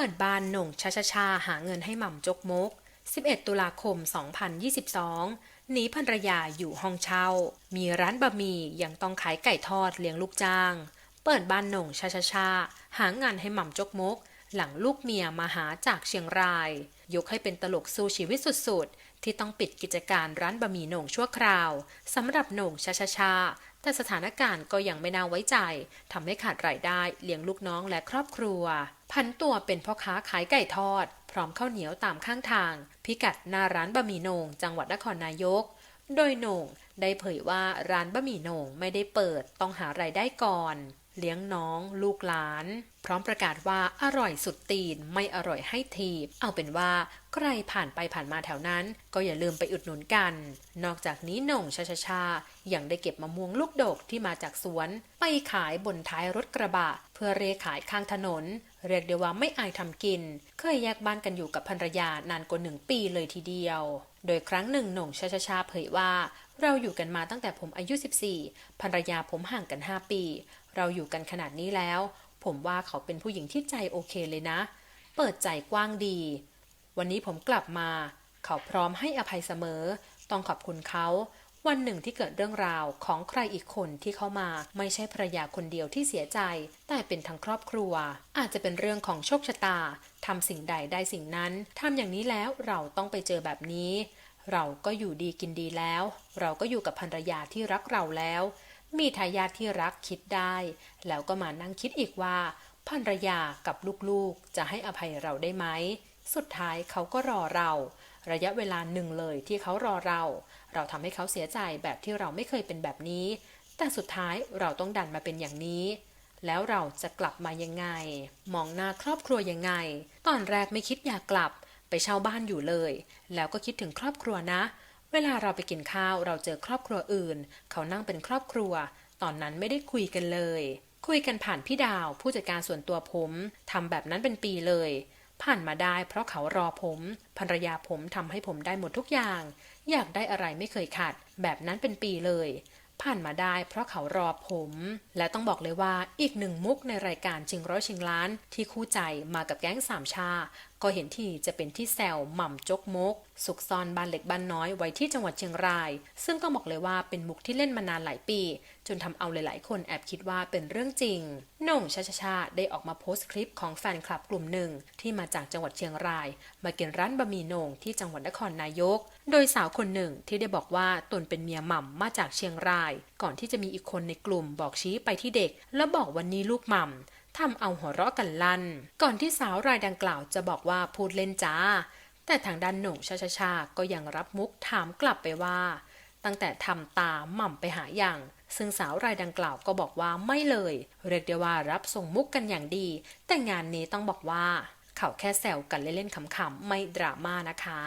ปิดบ้านหน่งชาชาชาหาเงินให้หม่ำจกมก 11 ตุลาคม 2022 หนีภรรยาอยู่ห้องเช่า มีร้านบะหมี่ยังต้องขายไก่ทอดเลี้ยงลูกจ้าง เปิดบ้านหน่งชาชาชาหางานให้หม่ำจกมก หลังลูกเมียมาหาจากเชียงราย ยกให้เป็นตลกสู้ชีวิตสุดๆ ที่ต้องปิดกิจการร้านบะหมี่โหน่งชั่วคราวสำหรับโหน่งชาชาชาแต่สถานการณ์ก็ยังไม่น่าไว้ใจทำให้ขาดรายได้เลี้ยงลูกน้องและครอบครัว พันตัวเป็นพ่อค้าขายไก่ทอด พร้อมข้าวเหนียวตามข้างทาง พิกัดหน้าร้านบะหมี่โหน่งจังหวัดนครนายก โดยโหน่งได้เผยว่าร้านบะหมี่โหน่งไม่ได้เปิดต้องหารายได้ก่อน เลี้ยงน้อง ลูกหลาน พร้อมประกาศว่าอร่อยสุดตีนไม่อร่อยให้ทีบ เอาเป็นว่าใครผ่านไปผ่านมาแถวนั้น ก็อย่าลืมไปอุดหนุนกัน นอกจากนี้หน่งชาชาชายังได้เก็บมะม่วงลูกดกที่มาจากสวน ไปขายบนท้ายรถกระบะ เพื่อเรขายข้างถนน เรียกได้ว่าไม่อายทำกิน เคยแยกบ้านกันอยู่กับภรรยานานกว่าหนึ่งปีเลยทีเดียว โดยครั้งหนึ่งหน่งชาชาชาเผยว่าเราอยู่กันมาตั้งแต่ผมอายุ 14 ภรรยาผมห่างกัน 5 ปี เราอยู่กันขนาดนี้แล้ว ผมว่าเขาเป็นผู้หญิงที่ใจโอเคเลยนะ เปิดใจกว้างดี วันนี้ผมกลับมา เขาพร้อมให้อภัยเสมอ ต้องขอบคุณเขา วันหนึ่งที่เกิดเรื่องราวของใครอีกคนที่เข้ามา ไม่ใช่ภรรยาคนเดียวที่เสียใจ แต่เป็นทั้งครอบครัว อาจจะเป็นเรื่องของโชคชะตาทำสิ่งใดได้สิ่งนั้นทำอย่างนี้แล้วเราต้องไปเจอแบบนี้เราก็อยู่ดีกินดีแล้ว เราก็อยู่กับภรรยาที่รักเราแล้ว มีทายาทที่รักคิดได้ แล้วก็มานั่งคิดอีกว่าภรรยากับลูกๆ จะให้อภัยเราได้ไหม สุดท้ายเขาก็รอเรา ระยะเวลาหนึ่งเลยที่เขารอเรา เราทำให้เขาเสียใจแบบที่เราไม่เคยเป็นแบบนี้ แต่สุดท้ายเราต้องดันมาเป็นอย่างนี้ แล้วเราจะกลับมายังไง มองหน้าครอบครัวยังไง ตอนแรกไม่คิดอยากกลับ ไปเช่าบ้านอยู่เลย แล้วก็คิดถึงครอบครัวนะ เวลาเราไปกินข้าวเราเจอครอบครัวอื่น เขานั่งเป็นครอบครัว ตอนนั้นไม่ได้คุยกันเลย คุยกันผ่านพี่ดาว ผู้จัดการส่วนตัวผมทำแบบนั้นเป็นปีเลย ผ่านมาได้เพราะเขารอผมภรรยาผมทำให้ผมได้หมดทุกอย่าง อยากได้อะไรไม่เคยขัดแบบนั้นเป็นปีเลย ผ่านมาได้เพราะเขารอผม และต้องบอกเลยว่าอีกหนึ่งมุกในรายการชิงร้อยชิงล้าน ที่คู่ใจมากับแก๊งสามชา ก็เห็นที่จะเป็นที่แซวหม่ำจกมก สุกซอนบานเล็กบานน้อยไว้ที่จังหวัดเชียงราย ซึ่งต้องบอกเลยว่าเป็นมุกที่เล่นมานานหลายปี จนทำเอาหลายๆ คนแอบคิดว่าเป็นเรื่องจริงหน่งชาชาชาได้ออกมาโพสต์คลิปของแฟนคลับกลุ่มหนึ่ง ที่มาจากจังหวัดเชียงราย มากินร้านบะหมี่หน่งที่จังหวัดนครนายก โดยสาวคนหนึ่งที่ได้บอกว่าตนเป็นเมียหม่ำมาจากเชียงราย ก่อนที่จะมีอีกคนในกลุ่มบอกชี้ไปที่เด็ก แล้วบอกวันนี้ลูกหม่ำ ทำเอาหัวเราะกันลั่น ก่อนที่สาวรายดังกล่าวจะบอกว่าพูดเล่นจ้า แต่ทางด้านหนุ่งชาชาชาก็ยังรับมุกถามกลับไปว่า ตั้งแต่ทำตาหม่ำไปหาอย่าง ซึ่งสาวรายดังกล่าวก็บอกว่าไม่เลย เรียกได้ว่ารับส่งมุกกันอย่างดี แต่งานนี้ต้องบอกว่า เขาแค่แซวกันเล่นๆขำๆไม่ดราม่านะคะ